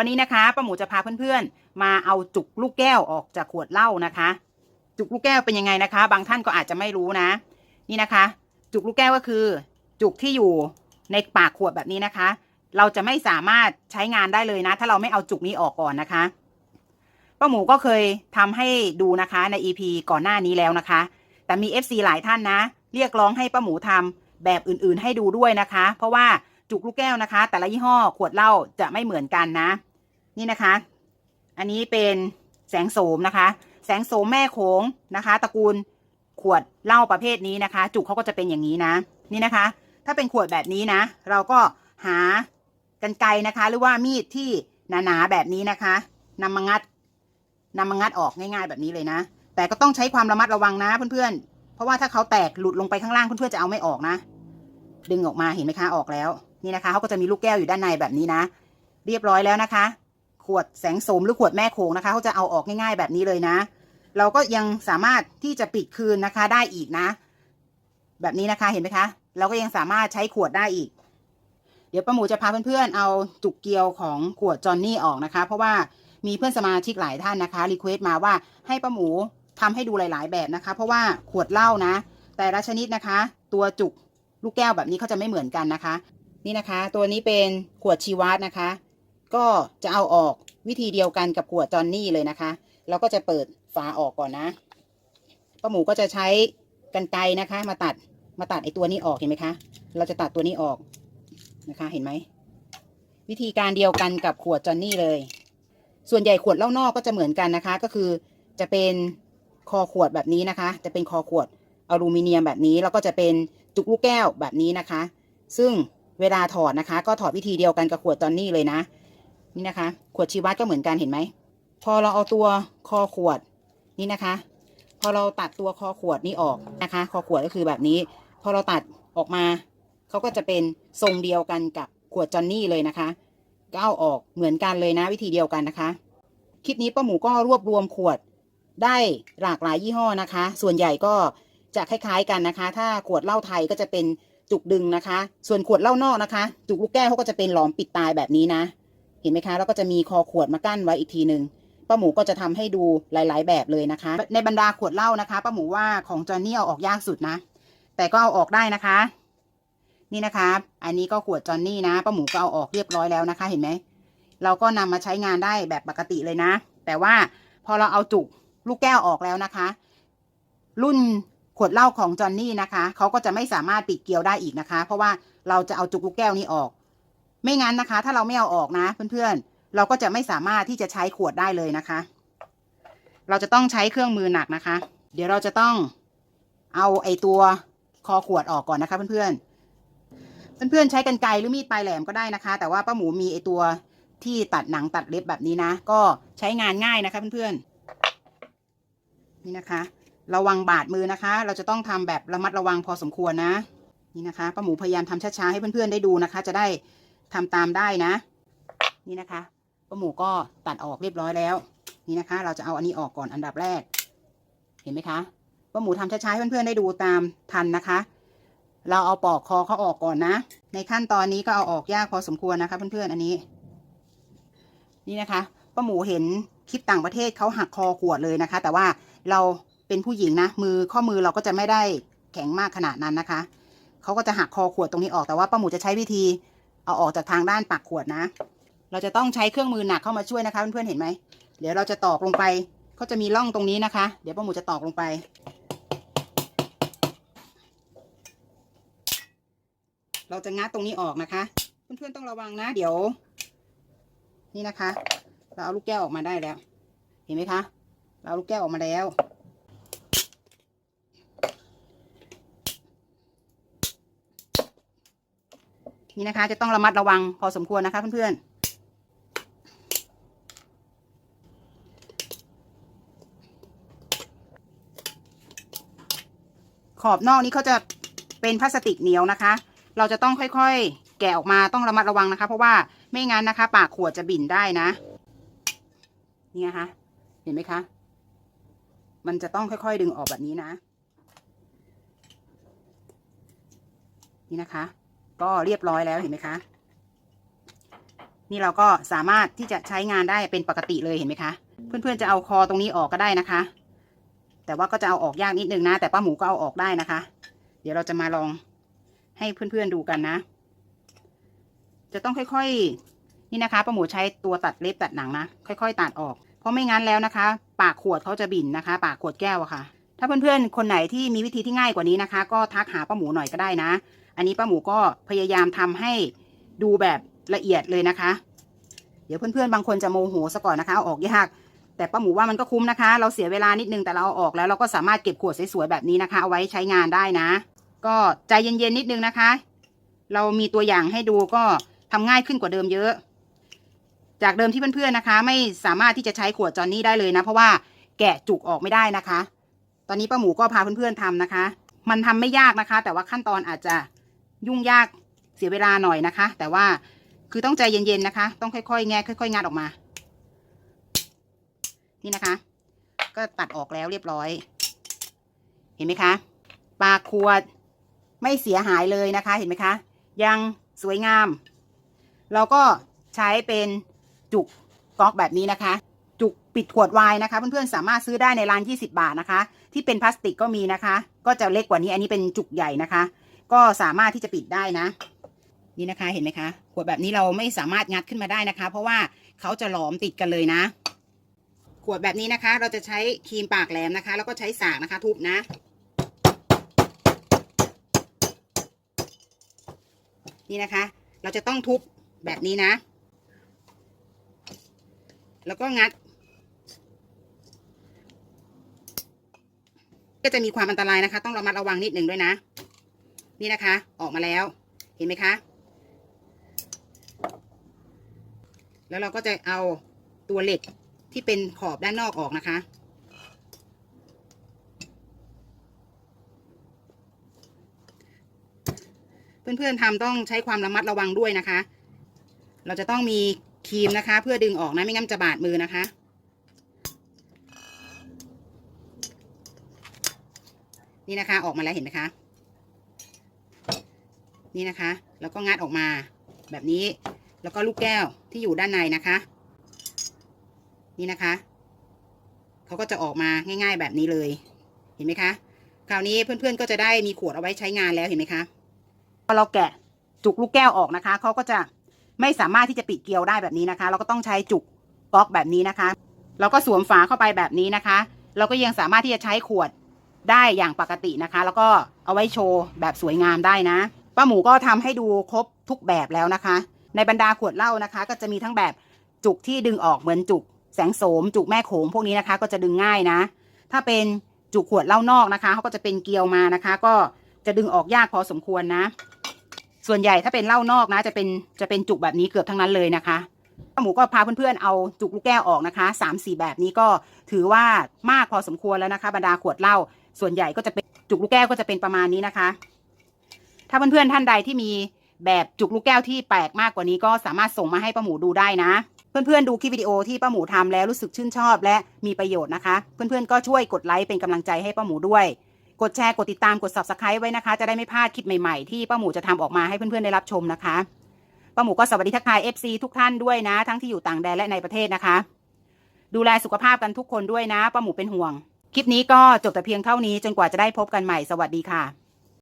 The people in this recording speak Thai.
วันนี้นะคะป้าหมูจะพาเพื่อนๆ มาเอาจุกลูกแก้วออกจากขวดเหล้านะคะ จุกลูกแก้วเป็นยังไงนะคะ บางท่านก็อาจจะไม่รู้นะ นี่นะคะ จุกลูกแก้วก็คือ จุกที่อยู่ในปากขวดแบบนี้นะคะ เราจะไม่สามารถใช้งานได้เลยนะ ถ้าเราไม่เอาจุกนี้ออกก่อนนะคะป้าหมูก็เคยทำให้ดูนะคะใน EP ก่อนหน้านี้แล้วนะคะ แต่มี FC หลายท่านนะ เรียกร้องให้ป้าหมูทำแบบอื่นๆ ให้ดูด้วยนะคะ เพราะว่าจุกลูกแก้วนะคะ แต่ละยี่ห้อขวดเหล้าจะไม่เหมือนกันนะ นี่นะคะ อันนี้เป็นแสงโสมนะคะ แสงโสมแม่โขงนะคะ ตระกูลขวดเหล้าประเภทนี้นะคะ จุกเขาก็จะเป็นอย่างนี้นะ นี่นะคะ ถ้าเป็นขวดแบบนี้นะ เราก็หากันไกรนะคะ หรือว่ามีดที่หนาๆแบบนี้นะคะนำมางัดนำมางัดออกง่ายๆแบบนี้เลยนะ แต่ก็ต้องใช้ความระมัดระวังนะเพื่อนๆ เพราะว่าถ้าเขาแตกหลุดลงไปข้างล่างเพื่อนๆจะเอาไม่ออกนะ ดึงออกมาเห็นไหมคะออกแล้ว นี่นะคะเขาก็จะมีลูกแก้วอยู่ด้านในแบบนี้นะ เรียบร้อยแล้วนะคะ ขวดแสงโสมหรือขวดแม่โขงนะคะเขาจะเอาออกง่ายๆแบบนี้เลยนะ เราก็ยังสามารถที่จะปิดคืนนะคะได้อีกนะ แบบนี้นะคะเห็นไหมคะ เราก็ยังสามารถใช้ขวดได้อีก เดี๋ยวป้าหมูจะพาเพื่อนๆเอาจุกเกลียวของขวดจอนนี่ออกนะคะ เพราะว่ามีเพื่อนสมาชิกหลายท่านนะคะรีเควสต์มาว่าให้ป้าหมูทำให้ดูหลาย ๆ แบบนะคะ เพราะว่าขวดเหล้านะ แต่ละชนิดนะคะ ตัวจุกลูกแก้วแบบนี้เขาจะไม่เหมือนกันนะคะ นี่นะคะ ตัวนี้เป็นขวดชีวัตนะคะ ก็จะเอาออกวิธีเดียวกันกับขวดจอนนี่เลยนะคะเราก็จะเปิดฝาออกก่อนนะป้าหมูก็จะใช้กันไกรนะคะ มาตัดมาตัดไอตัวนี้ออกเห็นไหมคะ เราจะตัดตัวนี้ออกนะคะ เห็นไหมวิธีการเดียวกันกับขวดจอนนี่เลย ส่วนใหญ่ขวดเหล้านอกก็จะเหมือนกันนะคะ ก็คือจะเป็นคอขวดแบบนี้นะคะ จะเป็นคอขวดอลูมิเนียมแบบนี้ แล้วก็จะเป็นจุกลูกแก้วแบบนี้นะคะ ซึ่งเวลาถอดนะคะ ก็ถอดวิธีเดียวกันกับขวดจอนนี่เลยนะ นี่นะคะ ขวดชีวัตก็เหมือนกันเห็นไหม พอเราเอาตัวคอขวดนี่นะคะ พอเราตัดตัวคอขวดนี้ออกนะคะ คอขวดก็คือแบบนี้ พอเราตัดออกมาเขาก็จะเป็นทรงเดียวกันกับขวดจอนนี่เลยนะคะก็เอาออกเหมือนกันเลยนะวิธีเดียวกันนะคะ คลิปนี้ป้าหมูก็รวบรวมขวดได้หลากหลายยี่ห้อนะคะ ส่วนใหญ่ก็จะคล้ายๆกันนะคะ ถ้าขวดเหล้าไทยก็จะเป็นจุกดึงนะคะ ส่วนขวดเหล้านอกนะคะ จุกลูกแก้วเขาก็จะเป็นหลอมปิดตายแบบนี้นะ เห็นไหมคะ แล้วก็จะมีคอขวดมากั้นไว้อีกทีหนึ่งป้าหมูก็จะทำให้ดูหลาย ๆ แบบเลยนะคะ ในบรรดาขวดเหล้านะคะป้าหมูว่าของจอนนี่เอาออกยากสุดนะ แต่ก็เอาออกได้นะคะ นี่นะคะ อันนี้ก็ขวดจอนนี่นะป้าหมูก็เอาออกเรียบร้อยแล้วนะคะ เห็นไหมเราก็นำมาใช้งานได้แบบปกติเลยนะ แต่ว่าพอเราเอาจุกลูกแก้วออกแล้วนะคะ รุ่นขวดเหล้าของจอนนี่นะคะเขาก็จะไม่สามารถปิดเกลียวได้อีกนะคะ เพราะว่าเราจะเอาจุกลูกแก้วนี้ออก ไม่งั้นนะคะ ถ้าเราไม่เอาออกนะ เพื่อนๆ เราก็จะไม่สามารถที่จะใช้ขวดได้เลยนะคะ เราจะต้องใช้เครื่องมือหนักนะคะ เดี๋ยวเราจะต้องเอาไอตัวคอขวดออกก่อนนะคะ เพื่อนๆ เพื่อนๆ ใช้กันไกรหรือมีดปลายแหลมก็ได้นะคะ แต่ว่าป้าหมูมีไอตัวที่ตัดหนังตัดเล็บแบบนี้นะ ก็ใช้งานง่ายนะคะ เพื่อนๆ นี่นะคะ ระวังบาดมือนะคะ เราจะต้องทำแบบระมัดระวังพอสมควรนะ นี่นะคะป้าหมูพยายามทำช้าๆให้เพื่อนๆได้ดูนะคะ จะได้ ทำตามได้นะ นี่นะคะป้าหมูก็ตัดออกเรียบร้อยแล้ว นี่นะคะ เราจะเอาอันนี้ออกก่อนอันดับแรก เห็นไหมคะป้าหมูทำช้าๆให้เพื่อนๆได้ดูตามทันนะคะ เราเอาปอกคอเขาออกก่อนนะ ในขั้นตอนนี้ก็เอาออกยากพอสมควรนะคะ เพื่อนๆอันนี้ นี่นะคะป้าหมูเห็นคลิปต่างประเทศเขาหักคอขวดเลยนะคะ แต่ว่าเราเป็นผู้หญิงนะ มือข้อมือเราก็จะไม่ได้แข็งมากขนาดนั้นนะคะ เขาก็จะหักคอขวดตรงนี้ออกแต่ว่าป้าหมูจะใช้วิธี เอาออกจากทางด้านปากขวดนะ เราจะต้องใช้เครื่องมือหนักเข้ามาช่วยนะคะ เพื่อนๆเห็นไหม เดี๋ยวเราจะตอกลงไปเขาจะมีร่องตรงนี้นะคะ เดี๋ยวป้าหมูจะตอกลงไป เราจะงัดตรงนี้ออกนะคะ เพื่อนๆต้องระวังนะ เดี๋ยว นี่นะคะ เราเอาลูกแก้วออกมาได้แล้ว เห็นไหมคะ เราเอาลูกแก้วออกมาแล้ว นี่นะคะ จะต้องระมัดระวังพอสมควรนะคะเพื่อนๆขอบนอกนี้เขาจะเป็นพลาสติกเหนียวนะคะ เราจะต้องค่อยๆ แกะออกมาต้องระมัดระวังนะคะ เพราะว่าไม่งั้นนะคะ ปากขวดจะบิ่นได้นะ นี่นะคะ เห็นไหมคะ มันจะต้องค่อยๆ ดึงออกแบบนี้นะ นี่นะคะ ก็เรียบร้อยแล้วเห็นไหมคะ นี่เราก็สามารถที่จะใช้งานได้เป็นปกติเลยเห็นไหมคะ เพื่อนๆจะเอาคอตรงนี้ออกก็ได้นะคะ แต่ว่าก็จะเอาออกยากนิดนึงนะ แต่ป้าหมูก็เอาออกได้นะคะ เดี๋ยวเราจะมาลองให้เพื่อนๆดูกันนะ จะต้องค่อยๆ นี่นะคะป้าหมูใช้ตัวตัดเล็บตัดหนังนะ ค่อย ๆ ตัดออก เพราะไม่งั้นแล้วนะคะ ปากขวดเขาจะบิ่นนะคะ ปากขวดแก้วอะค่ะ ถ้าเพื่อนๆ คนไหนที่มีวิธีที่ง่ายกว่านี้นะคะ ก็ทักหาป้าหมูหน่อยก็ได้นะ อันนี้ป้าหมูก็พยายามทำให้ดูแบบละเอียดเลยนะคะ เดี๋ยวเพื่อนๆบางคนจะโมโหซะก่อนนะคะเอาออกยาก แต่ป้าหมูว่ามันก็คุ้มนะคะ เราเสียเวลานิดนึงแต่เราเอาออกแล้วเราก็สามารถเก็บขวดสวยๆแบบนี้นะคะ เอาไว้ใช้งานได้นะ ก็ใจเย็นๆนิดนึงนะคะ เรามีตัวอย่างให้ดูก็ทำง่ายขึ้นกว่าเดิมเยอะ จากเดิมที่เพื่อนๆนะคะ ไม่สามารถที่จะใช้ขวดจอนนี่ได้เลยนะ เพราะว่าแกะจุกออกไม่ได้นะคะ ตอนนี้ป้าหมูก็พาเพื่อนๆทำนะคะ มันทำไม่ยากนะคะ แต่ว่าขั้นตอนอาจจะ ยุ่งยากเสียเวลาหน่อยนะคะ แต่ว่าคือต้องใจเย็นๆนะคะ ต้องค่อยๆ แงะค่อย ๆ งัดออกมา นี่นะคะ ก็ตัดออกแล้วเรียบร้อย เห็นไหมคะปากขวดไม่เสียหายเลยนะคะ เห็นไหมคะ ยังสวยงาม เราก็ใช้เป็นจุกก๊อกแบบนี้นะคะ จุกปิดขวดไวน์นะคะ เพื่อนๆสามารถซื้อได้ในร้าน 20 บาทนะคะ ที่เป็นพลาสติกก็มีนะคะ ก็จะเล็กกว่านี้อันนี้เป็นจุกใหญ่นะคะ ก็สามารถที่จะปิดได้นะ นี่นะคะเห็นไหมคะขวดแบบนี้เราไม่สามารถงัดขึ้นมาได้นะคะ เพราะว่าเขาจะหลอมติดกันเลยนะ ขวดแบบนี้นะคะ เราจะใช้ครีมปากแหลมนะคะ แล้วก็ใช้สากนะคะ ทุบนะนี่นะคะ เราจะต้องทุบแบบนี้นะ แล้วก็งัด ก็จะมีความอันตรายนะคะ ต้องระมัดระวังนิดหนึ่งด้วยนะ นี่นะคะ ออกมาแล้ว เห็นไหมคะ แล้วเราก็จะเอาตัวเหล็กที่เป็นขอบด้านนอกออกนะคะ เพื่อนๆทำต้องใช้ความระมัดระวังด้วยนะคะ เราจะต้องมีครีมนะคะ เพื่อดึงออกนะไม่งั้นจะบาดมือนะคะ นี่นะคะออกมาแล้วเห็นไหมคะ นี่นะคะ แล้วก็งัดออกมาแบบนี้ แล้วก็ลูกแก้วที่อยู่ด้านในนะคะ นี่นะคะเขาก็จะออกมาง่าย ๆ แบบนี้เลย เห็นไหมคะ คราวนี้เพื่อนๆก็จะได้มีขวดเอาไว้ใช้งานแล้วเห็นไหมคะพอเราแกะจุกลูกแก้วออกนะคะเขาก็จะไม่สามารถที่จะปิดเกลียวได้แบบนี้นะคะ เราก็ต้องใช้จุกก๊อกแบบนี้นะคะ เราก็สวมฝาเข้าไปแบบนี้นะคะ เราก็ยังสามารถที่จะใช้ขวดได้อย่างปกตินะคะ แล้วก็เอาไว้โชว์แบบสวยงามได้นะ ป้าหมูก็ทำให้ดูครบทุกแบบแล้วนะคะ ในบรรดาขวดเหล้านะคะ ก็จะมีทั้งแบบจุกที่ดึงออกเหมือนจุก แสงโสม จุกแม่โขงพวกนี้นะคะ ก็จะดึงง่ายนะ ถ้าเป็นจุกขวดเหล้านอกนะคะเขาก็จะเป็นเกลียวมานะคะ ก็จะดึงออกยากพอสมควรนะ ส่วนใหญ่ถ้าเป็นเหล้านอกนะ จะเป็นจะเป็นจุกแบบนี้เกือบทั้งนั้นเลยนะคะป้าหมูก็พาเพื่อนๆเอาจุกลูกแก้วออกนะคะสามสี่แบบนี้ก็ถือว่ามากพอสมควรแล้วนะคะ บรรดาขวดเหล้าส่วนใหญ่ก็จะเป็นจุกลูกแก้วก็จะเป็นประมาณนี้นะคะ ถ้าเพื่อนๆท่านใดที่มีแบบจุกลูกแก้วที่แปลกมากกว่านี้ก็สามารถส่งมาให้ป้าหมูดูได้นะ เพื่อนๆดูคลิปวิดีโอที่ป้าหมูทำแล้วรู้สึกชื่นชอบและมีประโยชน์นะคะ เพื่อนๆก็ช่วยกดไลค์เป็นกำลังใจให้ป้าหมูด้วย กดแชร์กดติดตามกด subscribe ไว้นะคะ จะได้ไม่พลาดคลิปใหม่ๆที่ป้าหมูจะทำออกมาให้เพื่อนๆได้รับชมนะคะป้าหมูก็สวัสดีทักทาย FC ทุกท่านด้วยนะ ทั้งที่อยู่ต่างแดนและในประเทศนะคะ ดูแลสุขภาพกันทุกคนด้วยนะป้าหมูเป็นห่วง คลิปนี้ก็จบแต่เพียงเท่านี้จนกว่าจะได้พบกันใหม่สวัสดีค่ะ